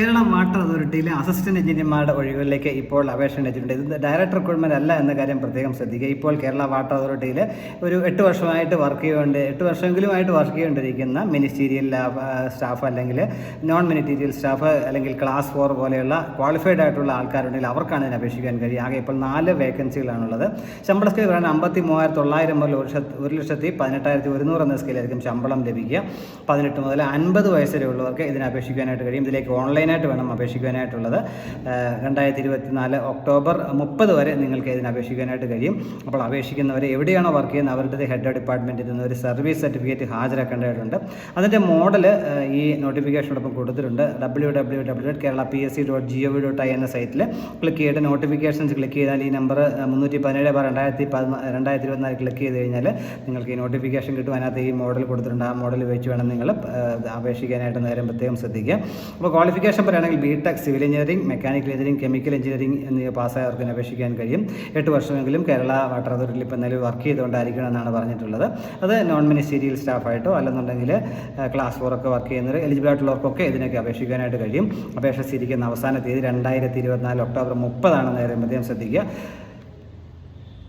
Kerala water അതോറിറ്റിയിലെ assistant എഞ്ചിനീയർമാരുടെ ഒഴിവുകളിലേക്ക് ഇപ്പോൾ അപേക്ഷ അയച്ചിട്ടുണ്ട് ഇത് ഡയറക്ടർ റിക്രൂട്ട്മെന്റ് അല്ല എന്ന കാര്യം പ്രത്യേകം ശ്രദ്ധിക്കുക. ഇപ്പോൾ കേരള വാട്ടർ അതോറിറ്റിയിൽ ഒരു എട്ട് വർഷമായിട്ട് വർക്ക് ചെയ്യുകൊണ്ട് എട്ട് വർഷമെങ്കിലുമായിട്ട് വർക്ക് ചെയ്തുകൊണ്ടിരിക്കുന്ന മിനിസ്റ്റീരിയൽ സ്റ്റാഫ് അല്ലെങ്കിൽ നോൺ മിനിസ്റ്റീരിയൽ സ്റ്റാഫ് അല്ലെങ്കിൽ ക്ലാസ് ഫോർ പോലെയുള്ള ക്വാളിഫൈഡ് ആയിട്ടുള്ള ആൾക്കാരുണ്ടെങ്കിൽ അവർക്കാണ് ഇതിന് അപേക്ഷിക്കാൻ കഴിയും ആകെ ഇപ്പോൾ നാല് വേക്കൻസികളാണുള്ളത്. ശമ്പള സ്കെയിൽ പറയുന്നത് അമ്പത്തി മൂവായിരത്തി തൊള്ളായിരം മുതൽ ഒരു ലക്ഷത്തി പതിനെട്ടായിരത്തി ഒരുന്നൂറ് എന്ന സ്കെയിലായിരിക്കും ശമ്പളം ലഭിക്കുക. പതിനെട്ട് മുതൽ അൻപത് വയസ്സ് വരെ ഉള്ളവർക്ക് ഇതിന് അപേക്ഷിക്കാനായിട്ട് കഴിയും. ഇതിലേക്ക് ഓൺലൈനായിട്ട് വേണം അപേക്ഷിക്കാനായിട്ടുള്ളത് രണ്ടായിരത്തി ഇരുപത്തിനാല് ഒക്ടോബർ മുപ്പത് വരെ നിങ്ങൾക്ക് ഇതിന് അപേക്ഷിക്കാനായിട്ട് കഴിയും. അപ്പോൾ അപേക്ഷിക്കുന്നവർ എവിടെയാണോ വർക്ക് ചെയ്യുന്നത് അവരുടെ ഹെഡ് ഡിപ്പാർട്ട്മെന്റിൽ നിന്ന് ഒരു സർവീസ് സർട്ടിഫിക്കറ്റ് ഹാജരാക്കേണ്ടതായിട്ടുണ്ട്. അതിന്റെ മോഡൽ ഈ നോട്ടിഫിക്കേഷനോടൊപ്പം കൊടുത്തിട്ടുണ്ട്. W W W dot Kerala P S C dot G O V dot I എന്ന സൈറ്റിൽ ക്ലിക്ക് ചെയ്തിട്ട് നോട്ടിഫിക്കേഷൻസ് ക്ലിക്ക് ചെയ്താൽ ഈ നമ്പർ മുന്നൂറ്റി പതിനേഴ് ബാർ രണ്ടായിരത്തി പതിനാ രണ്ടായിരത്തി ഇരുപത്തിനാല് ക്ലിക്ക് ചെയ്ത് കഴിഞ്ഞാൽ നിങ്ങൾക്ക് ഈ നോട്ടിഫിക്കേഷൻ കിട്ടും. അതിനകത്ത് ഈ മോഡൽ കൊടുത്തിട്ടുണ്ട്. ആ മോഡൽ വെച്ച് വേണം നിങ്ങൾ അപേക്ഷിക്കാനായിട്ട് നേരം പ്രത്യേകം ശ്രദ്ധിക്കുക. അപ്പോൾ ക്വാളിഫിക്കേഷൻ പറയുകയാണെങ്കിൽ B tech civil engineering mechanical engineering chemical engineering എന്നിവ പാസ്സായവർക്ക് അപേക്ഷിക്കാൻ കഴിയും. എട്ട് വർഷമെങ്കിലും കേരള വാട്ടർ അതോറിറ്റിയിൽ ഇപ്പോൾ നിലവിൽ വർക്ക് ചെയ്തുകൊണ്ടായിരിക്കണം എന്നാണ് പറഞ്ഞിട്ടുള്ളത്. അത് നോൺ മിനിസ്റ്റീരിയൽ സ്റ്റാഫായിട്ടോ അല്ലെന്നുണ്ടെങ്കിൽ ക്ലാസ് ഫോറൊക്കെ വർക്ക് ചെയ്യുന്നവർ എലിജിബിൾ ആയിട്ടുള്ളവർക്കൊക്കെ ഇതിനൊക്കെ അപേക്ഷിക്കാനായിട്ട് കഴിയും. അപേക്ഷ സ്ഥിരിക്കുന്ന അവസാന തീയതി രണ്ടായിരത്തി ഇരുപത്തിനാല് ഒക്ടോബർ മുപ്പതാണ് നേരം ശ്രദ്ധിക്കുക.